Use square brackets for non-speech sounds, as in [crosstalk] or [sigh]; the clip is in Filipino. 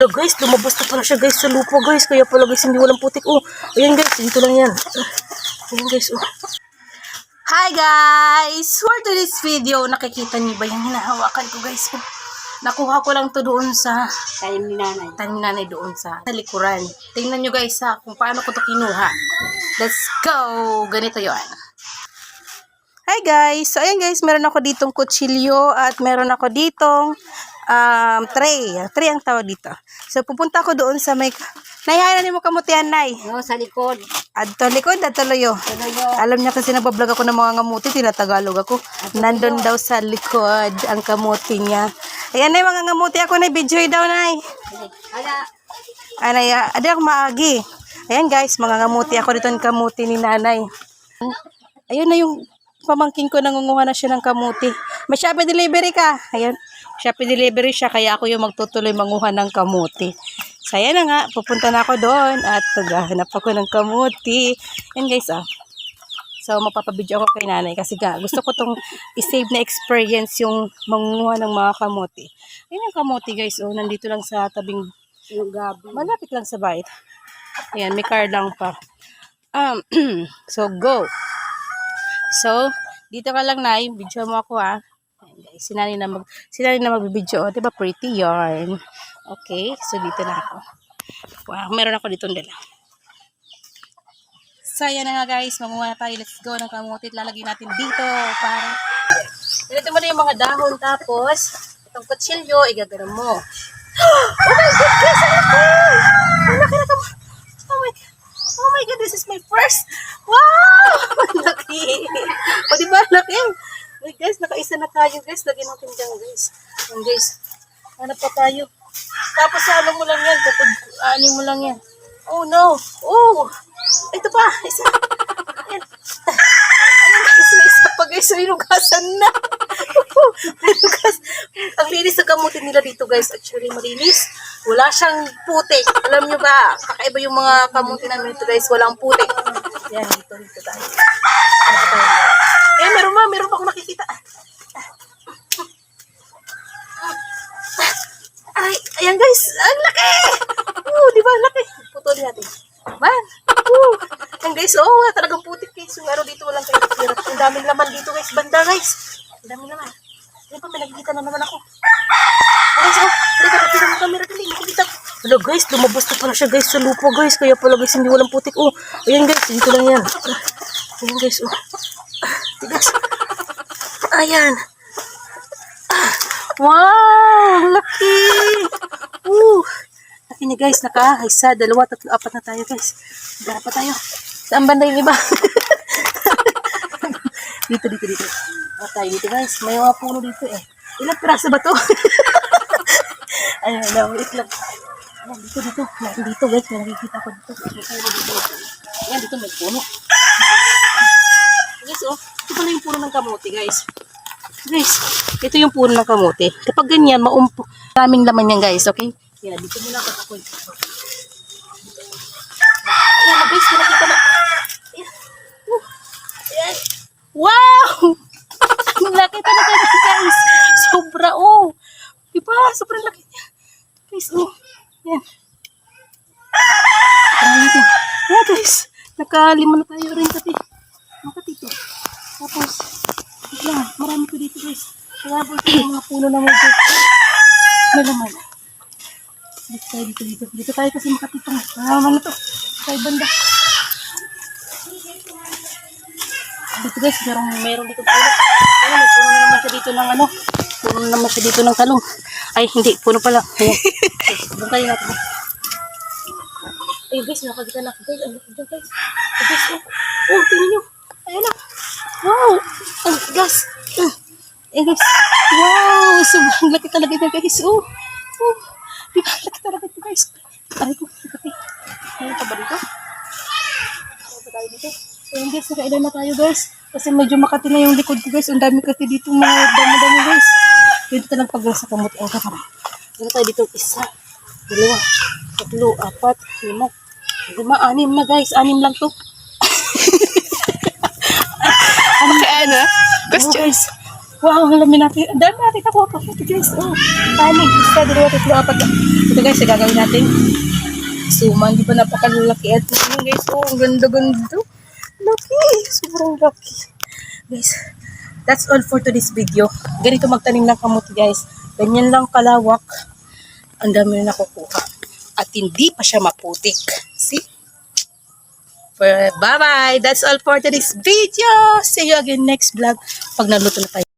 So guys, lumabas na pala siya guys sa lupa guys. Kaya pala guys, hindi walang putik. Oh, ayan guys, dito lang yan. Ayan guys, oh. Hi guys! For today's video, nakikita niyo ba yung hinahawakan ko guys? Nakuha ko lang to doon sa Tayo ni nanay. tanim ni nanay doon sa, sa likuran. Tingnan nyo guys ha, kung paano ko to kinuha. Let's go! Ganito yon. Hi guys! So ayan guys, meron ako ditong kutsilyo at meron ako ditong um, tray. Tray ang tawag dito. So pupunta ako doon sa may... Nahihayanan mo kamutihan, Nay. No, sa likod. Adto likod, adto loyo. Alam niya kasi nabablog ako ng mga ngamuti, tinatagalog ako. Nandun daw sa likod ang kamuti niya. Ayan na mga ngamuti ako na video daw, Nay. Ala. Anay, ah, ada akong maagi. Ayan guys, mga ngamuti ako dito ng kamuti ni nanay. Ayun na yung pamangking ko nangunguha na siya ng kamuti. May Shopee delivery ka. Ayan, Shopee delivery siya kaya ako yung magtutuloy manguha ng kamuti. So ayan na nga, pupunta na ako doon at maghahanap ako ng kamuti. Ayan guys ah. So mapapabidyo ako kay nanay kasi ga, gusto ko tong i-save na experience yung mangunguha ng mga kamuti. Ayan yung kamuti guys, oh, nandito lang sa tabing gabi. Malapit lang sa bahay. Ayan, may car lang pa. Um, [clears throat] so, go. So, dito ka lang, Nay. Video mo ako. Ayan, guys. Sinani na, mag, sinani na magbibideo. O, diba? Pretty yarn. Okay. So, dito na ako. Wow, meron ako dito dala. So, na nga, guys. Manguha na tayo. Let's go ng kamutit. Lalagay natin dito para... Ganito mo na yung mga dahon. Tapos, itong kutsilyo, igagano mo. [gasps] Oh my laki na kam- Oh my Oh my God, this is my first. Wow! [laughs] Laki. O, di ba? Ang Laki. Wait, guys, nakaisa na tayo, guys. Lagyan natin dyan, guys. Yan, guys. Hanap pa tayo. Tapos, ano mo lang yan. Kapag, ano mo lang yan. Oh, no. Oh! Ito pa. Isa. Ayan. Ayan, guys. May isa pa, guys. May lugasan na. [laughs] May lugas. Ang linis ng kamutin nila dito, guys. Actually, malinis. Wala siyang putik. Alam nyo ba? Kakaiba yung mga kamutin namin dito, guys. Walang putik. Yan, dito, dito tayo. Ano tayo? Eh, meron ma. Meron pa akong nakikita. Ay, ayan guys. Ang laki! Oo, di ba? Ang laki. Putulin natin. Man. Oo. Ayan guys, oo. Oh, talagang putik guys. Yung araw dito walang kayo hirap. Ang daming laman dito guys. Banda guys. Ang daming laman. Hindi pa, may nakikita na naman ako. Guys, oh. Halika, nakita mo camera dali. Nakikita. Hello guys, lumabas na pala siya guys sa lupa guys. Kaya pala guys, hindi walang putik. Oh, ayan guys. Dito lang yan. Ayan guys, oh. Tigas. Ayan. Wow! Laki! Woo! Laki niya guys, naka isa, dalawa, tatlo, apat na tayo guys. Gara pa tayo. Saan banda yung iba? [laughs] dito, dito, dito. Ah, tayo dito guys. May mga puno dito eh. Ilang piraso ba to? [laughs] Ayun, no, wait lang. Ayan, dito, dito. Meron dito guys, may nakikita ko dito. May. Ayan, dito may puno. Guys, oh, ito pala yung puno ng kamote guys. Guys, ito yung puno ng kamote. Kapag ganyan, maumpo. Maraming laman yan, guys. Okay? Yan, dito muna ako ako. Ayan na, guys. Nakita na. Ayan. Wow! [laughs] Laki talaga niya, guys. Sobra, oh. Diba? Sobrang laki niya. Guys, oh. Ayan. Ayan, dito. Ayan, guys. Nakalima na tayo rin pati. Makatito. Tapos, lang, marami ko dito guys. Kaya po mga puno na medyo may laman. Dito tayo, dito, dito. Dito tayo kasi makatitong. Ah, ano to? Tayo banda. Dito guys, meron, meron dito puno. Ayun, may puno na naman siya dito ng ano. Puno na naman siya dito ng talong. Ay, hindi, puno pala. Ayan. Doon tayo natin. Ayun guys, nakagita na ako guys. Ano dyan guys? Ay, guys, oh. Oh, tingnan nyo. Ayun na. Wow! Ang gas! Uh, eh guys, wow! Sobrang laki talaga ito guys. Oh! Oh! Laki talaga ito guys. Aray ko. Mayroon pa ba dito? Mayroon pa tayo dito? Ayun guys, nakailan na tayo guys. Kasi medyo makati na yung likod ko guys. Ang dami kasi dito mga dami-dami guys. Dito ka lang pag sa kamot ang kakara. Dito tayo dito. Isa, dalawa, tatlo, apat, lima, lima, anim na guys. Anim lang to. Ano? Ano guys? Wow, ang lamin natin. Ang dami natin pa ito guys. Oh, panig. Isa, dalawa, tatlo, apat. Ito guys, gagawin natin. Suman, di ba napakalalaki at yun guys. Oh, ang ganda-ganda. Laki. Sobrang laki. Guys, that's all for today's video. Ganito magtanim ng kamuti guys. Ganyan lang kalawak. Ang dami na nakukuha. At hindi pa siya maputik. See? Bye-bye. That's all for today's video. See you again next vlog. Pag naluto na tayo.